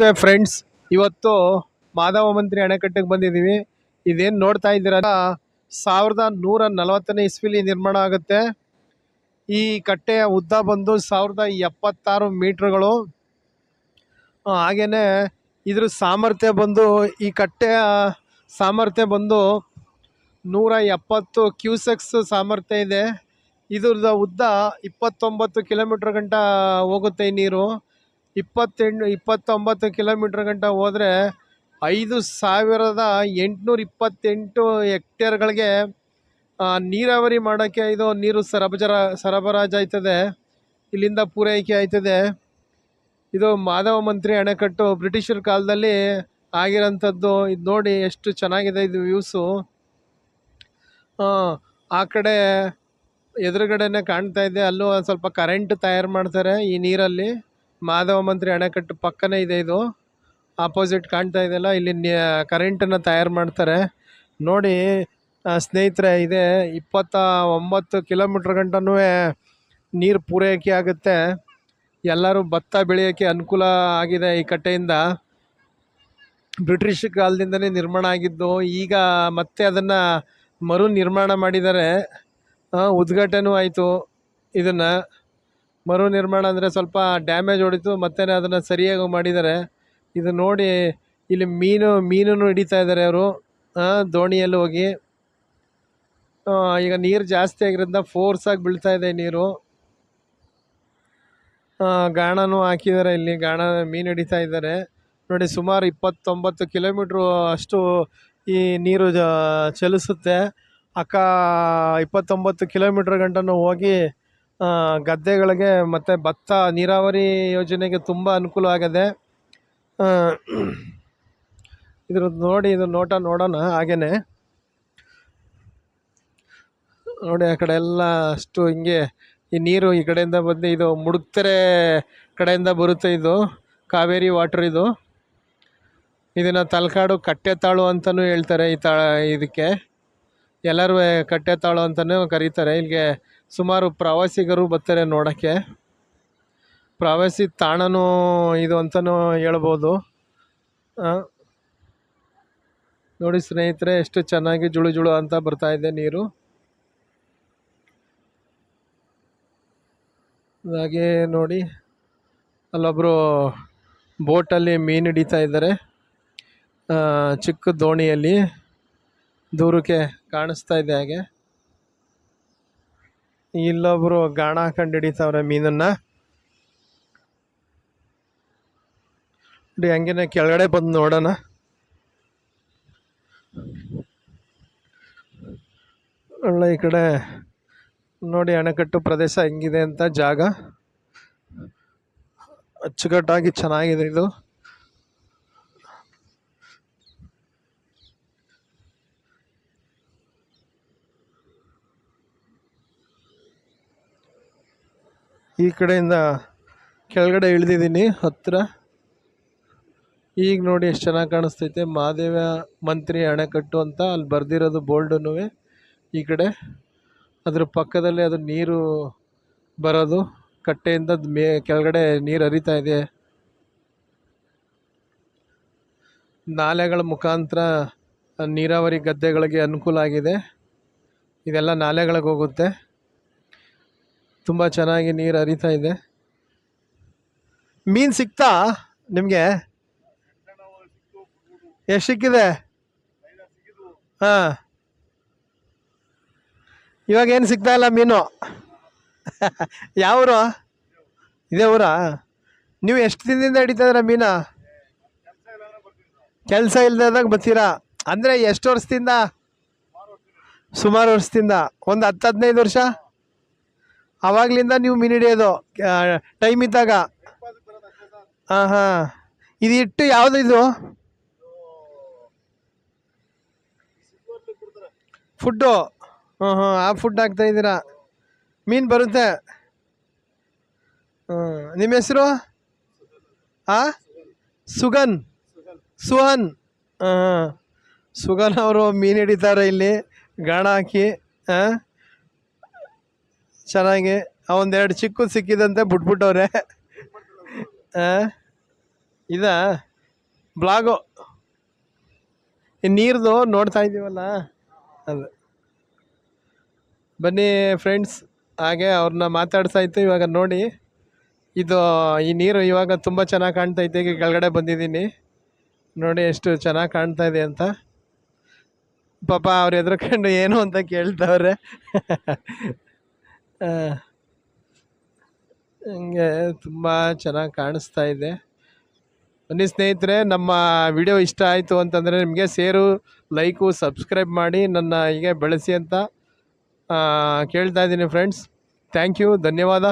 ನಮಸ್ತೆ ಫ್ರೆಂಡ್ಸ್ ಇವತ್ತು ಮಾಧವ ಮಂತ್ರಿ ಅಣೆಕಟ್ಟೆಗೆ ಬಂದಿದ್ದೀವಿ. ಇದೇನು ನೋಡ್ತಾ ಇದ್ದೀರ ಸಾವಿರದ ನೂರ ನಲವತ್ತನೇ ಇಸ್ವಿಲಿ ನಿರ್ಮಾಣ ಆಗುತ್ತೆ. ಈ ಕಟ್ಟೆಯ ಉದ್ದ ಬಂದು ಸಾವಿರದ ಎಪ್ಪತ್ತಾರು ಮೀಟ್ರ್ಗಳು. ಹಾಗೆಯೇ ಇದ್ರ ಸಾಮರ್ಥ್ಯ ಬಂದು ಈ ಕಟ್ಟೆಯ ಸಾಮರ್ಥ್ಯ ಬಂದು ನೂರ ಎಪ್ಪತ್ತು ಕ್ಯೂಸೆಕ್ಸ್ ಸಾಮರ್ಥ್ಯ ಇದೆ. ಇದ್ರದ ಉದ್ದ ಇಪ್ಪತ್ತೊಂಬತ್ತು ಕಿಲೋಮೀಟ್ರ್ ಗಂಟ ಹೋಗುತ್ತೆ ಈ ನೀರು. ಇಪ್ಪತ್ತೆಂಟು, ಇಪ್ಪತ್ತೊಂಬತ್ತು ಕಿಲೋಮೀಟ್ರ್ ಗಂಟ ಹೋದರೆ ಐದು ಸಾವಿರದ ಎಂಟುನೂರ ಇಪ್ಪತ್ತೆಂಟು ಹೆಕ್ಟೇರ್ಗಳಿಗೆ ನೀರಾವರಿ ಮಾಡೋಕ್ಕೆ ಇದು ನೀರು ಸರಬಜರ ಸರಬರಾಜು ಆಯ್ತದೆ ಇಲ್ಲಿಂದ ಪೂರೈಕೆ ಆಯ್ತದೆ. ಇದು ಮಾಧವ ಮಂತ್ರಿ ಅಣೆಕಟ್ಟು ಬ್ರಿಟಿಷರ ಕಾಲದಲ್ಲಿ ಆಗಿರೋಂಥದ್ದು. ಇದು ನೋಡಿ ಎಷ್ಟು ಚೆನ್ನಾಗಿದೆ ಇದು ವ್ಯೂಸು. ಆ ಕಡೆ ಎದುರುಗಡೆನೆ ಕಾಣ್ತಾ ಇದೆ. ಅಲ್ಲೂ ಸ್ವಲ್ಪ ಕರೆಂಟ್ ತಯಾರು ಮಾಡ್ತಾರೆ ಈ ನೀರಲ್ಲಿ. ಮಾಧವ ಮಂತ್ರಿ ಅಣೆಕಟ್ಟು ಪಕ್ಕನೇ ಇದೆ ಇದು. ಆಪೋಸಿಟ್ ಕಾಣ್ತಾ ಇದೆಯಲ್ಲ, ಇಲ್ಲಿ ಕರೆಂಟನ್ನು ತಯಾರು ಮಾಡ್ತಾರೆ. ನೋಡಿ ಸ್ನೇಹಿತರೆ, ಇದೆ ಇಪ್ಪತ್ತ ಒಂಬತ್ತು ಕಿಲೋಮೀಟ್ರ್ ಗಂಟನೂ ನೀರು ಪೂರೈಕೆ ಆಗುತ್ತೆ. ಎಲ್ಲರೂ ಭತ್ತ ಬೆಳೆಯೋಕ್ಕೆ ಅನುಕೂಲ ಆಗಿದೆ ಈ ಕಟ್ಟೆಯಿಂದ. ಬ್ರಿಟಿಷ್ ಕಾಲದಿಂದನೇ ನಿರ್ಮಾಣ ಆಗಿದ್ದು, ಈಗ ಮತ್ತೆ ಅದನ್ನು ಮರು ನಿರ್ಮಾಣ ಮಾಡಿದ್ದಾರೆ ಉದ್ಘಾಟನೂ ಆಯಿತು ಇದನ್ನು. ಮರು ನಿರ್ಮಾಣ ಅಂದರೆ ಸ್ವಲ್ಪ ಡ್ಯಾಮೇಜ್ ಹೊಡಿತು ಮತ್ತೆ ಅದನ್ನು ಸರಿಯಾಗಿ ಮಾಡಿದ್ದಾರೆ. ಇದು ನೋಡಿ, ಇಲ್ಲಿ ಮೀನು, ಮೀನನ್ನು ಹಿಡಿತಾ ಇದ್ದಾರೆ ಅವರು. ದೋಣಿಯಲ್ಲಿ ಹೋಗಿ. ಈಗ ನೀರು ಜಾಸ್ತಿ ಆಗಿರೋದ್ರಿಂದ ಫೋರ್ಸಾಗಿ ಬೀಳ್ತಾ ಇದೆ ನೀರು. ಗಾಣನೂ ಹಾಕಿದ್ದಾರೆ ಇಲ್ಲಿ, ಗಾಣ ಮೀನು ಹಿಡಿತಾ ಇದ್ದಾರೆ. ನೋಡಿ, ಸುಮಾರು ಇಪ್ಪತ್ತೊಂಬತ್ತು ಕಿಲೋಮೀಟ್ರು ಅಷ್ಟು ಈ ನೀರು ಚಲಿಸುತ್ತೆ. ಅಕ್ಕ, ಇಪ್ಪತ್ತೊಂಬತ್ತು ಕಿಲೋಮೀಟ್ರ್ ಗಂಟನೂ ಹೋಗಿ ಗದ್ದೆಗಳಿಗೆ ಮತ್ತು ಭತ್ತ ನೀರಾವರಿ ಯೋಜನೆಗೆ ತುಂಬ ಅನುಕೂಲ ಆಗಿದೆ. ಇದ್ರ ಇದ್ರದ್ದು ನೋಡಿ ಇದು ನೋಟ ನೋಡೋಣ ಹಾಗೇ ನೋಡಿ ಆ ಕಡೆ ಎಲ್ಲ ಅಷ್ಟು ಹಿಂಗೆ ಈ ನೀರು ಈ ಕಡೆಯಿಂದ ಬಂದು ಇದು ಮುಡುಕ್ತೆರೆ ಕಡೆಯಿಂದ ಬರುತ್ತೆ ಇದು. ಕಾವೇರಿ ವಾಟರ್ ಇದು. ಇದನ್ನು ತಲಕಾಡು ಕಟ್ಟೆತಾಳು ಅಂತಲೂ ಹೇಳ್ತಾರೆ ಈ ತಾ ಇದಕ್ಕೆ. ಎಲ್ಲರೂ ಕಟ್ಟೆ ತಾಳು ಅಂತಲೂ ಕರೀತಾರೆ. ಇಲ್ಲಿಗೆ ಸುಮಾರು ಪ್ರವಾಸಿಗರು ಬರ್ತಾರೆ ನೋಡೋಕ್ಕೆ. ಪ್ರವಾಸಿ ತಾಣನೂ ಇದು ಅಂತಲೂ ಹೇಳ್ಬೋದು. ನೋಡಿ ಸ್ನೇಹಿತರೆ, ಎಷ್ಟು ಚೆನ್ನಾಗಿ ಜುಳು ಜುಳು ಅಂತ ಬರ್ತಾ ಇದೆ ನೀರು. ಹಾಗೆ ನೋಡಿ ಅಲ್ಲೊಬ್ಬರು ಬೋಟಲ್ಲಿ ಮೀನು ಹಿಡಿತಾ ಇದ್ದಾರೆ. ಚಿಕ್ಕ ದೋಣಿಯಲ್ಲಿ. ದೂರಕ್ಕೆ ಕಾಣಿಸ್ತಾ ಇದೆ ಹಾಗೆ. ಇಲ್ಲೊಬ್ರು ಗಾಣ ಕಂಡು ಹಿಡಿತಾವ್ರೆ ಮೀನನ್ನ ಹಂಗೇನೆ ಕೆಳಗಡೆ ಬಂದು ನೋಡೋಣ. ಒಳ್ಳೆ ಈ ಕಡೆ ನೋಡಿ, ಅಣೆಕಟ್ಟು ಪ್ರದೇಶ ಹೆಂಗಿದೆ ಅಂತ ಜಾಗ. ಅಚ್ಚುಕಟ್ಟಾಗಿ ಚೆನ್ನಾಗಿದೆ ಇದು. ಈ ಕಡೆಯಿಂದ ಕೆಳಗಡೆ ಇಳಿದಿದ್ದೀನಿ ಹತ್ತಿರ ಈಗ ನೋಡಿ ಎಷ್ಟು ಚೆನ್ನಾಗಿ ಕಾಣಿಸ್ತೈತೆ. ಮಹಾದೇವ ಮಂತ್ರಿ ಅಣೆಕಟ್ಟು ಅಂತ ಅಲ್ಲಿ ಬರ್ದಿರೋದು ಬೋಲ್ಡನ್ನು. ಈ ಕಡೆ ಅದ್ರ ಪಕ್ಕದಲ್ಲಿ ಅದು ನೀರು ಬರೋದು. ಕಟ್ಟೆಯಿಂದ ಮೇ ಕೆಳಗಡೆ ನೀರು ಹರಿತಾ ಇದೆ. ನಾಲೆಗಳ ಮುಖಾಂತರ ನೀರಾವರಿ ಗದ್ದೆಗಳಿಗೆ ಅನುಕೂಲ ಆಗಿದೆ. ಇದೆಲ್ಲ ನಾಲೆಗಳಿಗೆ ಹೋಗುತ್ತೆ. ತುಂಬ ಚೆನ್ನಾಗಿ ನೀರು ಹರಿತಾ ಇದೆ. ಮೀನು ಸಿಕ್ತಾ ನಿಮಗೆ? ಎಷ್ಟು ಸಿಕ್ಕಿದೆ? ಹಾಂ. ಇವಾಗ ಏನು ಸಿಗ್ತಾ ಇಲ್ಲ ಮೀನು? ಯಾವ ಇದೇ ಊರಾ? ನೀವು ಎಷ್ಟು ದಿನದಿಂದ ಹಿಡಿತಾ ಇದ್ರ ಮೀನ? ಕೆಲಸ ಇಲ್ದಾಗ ಬರ್ತೀರಾ? ಅಂದರೆ ಎಷ್ಟು ವರ್ಷದಿಂದ? ಸುಮಾರು ವರ್ಷದಿಂದ. ಒಂದು ಹತ್ತು ಹದಿನೈದು ವರ್ಷ? ಆವಾಗಲಿಂದ ನೀವು ಮೀನು ಹಿಡಿಯೋದು ಟೈಮ್ ಇದ್ದಾಗ. ಹಾಂ ಹಾಂ. ಇದು ಇಟ್ಟು ಯಾವುದು ಇದು? ಫುಡ್ಡು ಹ್ಞೂ ಹಾಂ, ಆ ಫುಡ್ ಹಾಕ್ತಾ ಇದ್ದೀರಾ. ಮೀನು ಬರುತ್ತೆ. ಹ್ಞೂ ನಿಮ್ಮ ಹೆಸರು? ಆ? ಸುಗನ್. ಸುಹನ್. ಹಾಂ ಸುಗನ್ ಅವರು ಮೀನು ಹಿಡಿತಾರೆ ಇಲ್ಲಿ, ಗಾಣ ಹಾಕಿ ಹಾಂ ಚೆನ್ನಾಗಿ ಒಂದೆರಡು ಚಿಕ್ಕು ಸಿಕ್ಕಿದಂತೆ ಬಿಟ್ಬಿಟ್ಟವ್ರೆ. ಇದಾ, ಬ್ಲಾಗು. ನೀರ್ದು ನೋಡ್ತಾ ಇದ್ದೀವಲ್ಲ ಅದು. ಬನ್ನಿ ಫ್ರೆಂಡ್ಸ್, ಹಾಗೆ ಅವ್ರನ್ನ ಮಾತಾಡ್ತಾ ಇತ್ತು ಇವಾಗ ನೋಡಿ. ಇದು, ಈ ನೀರು ಇವಾಗ ತುಂಬ ಚೆನ್ನಾಗಿ ಕಾಣ್ತೈತೆ ಈಗ ಕೆಳಗಡೆ ಬಂದಿದ್ದೀನಿ. ನೋಡಿ ಎಷ್ಟು ಚೆನ್ನಾಗಿ ಕಾಣ್ತಾ ಇದೆ ಅಂತ. ಪಾಪ ಅವ್ರು ಎದುರುಕೊಂಡು ಏನು ಅಂತ ಕೇಳ್ತವ್ರೆ. ಹಂಗೆ ತುಂಬ ಚೆನ್ನಾಗಿ ಕಾಣಿಸ್ತಾ ಇದೆ. ಬನ್ನಿ ಸ್ನೇಹಿತರೆ, ನಮ್ಮ ವಿಡಿಯೋ ಇಷ್ಟ ಆಯಿತು ಅಂತಂದರೆ ನಿಮಗೆ ಸೇರು ಲೈಕು, ಸಬ್ಸ್ಕ್ರೈಬ್ ಮಾಡಿ ನನ್ನ ಹೀಗೆ ಬೆಳೆಸಿ ಅಂತ ಕೇಳ್ತಾ ಇದ್ದೀನಿ ಫ್ರೆಂಡ್ಸ್. ಥ್ಯಾಂಕ್ ಯು, ಧನ್ಯವಾದ.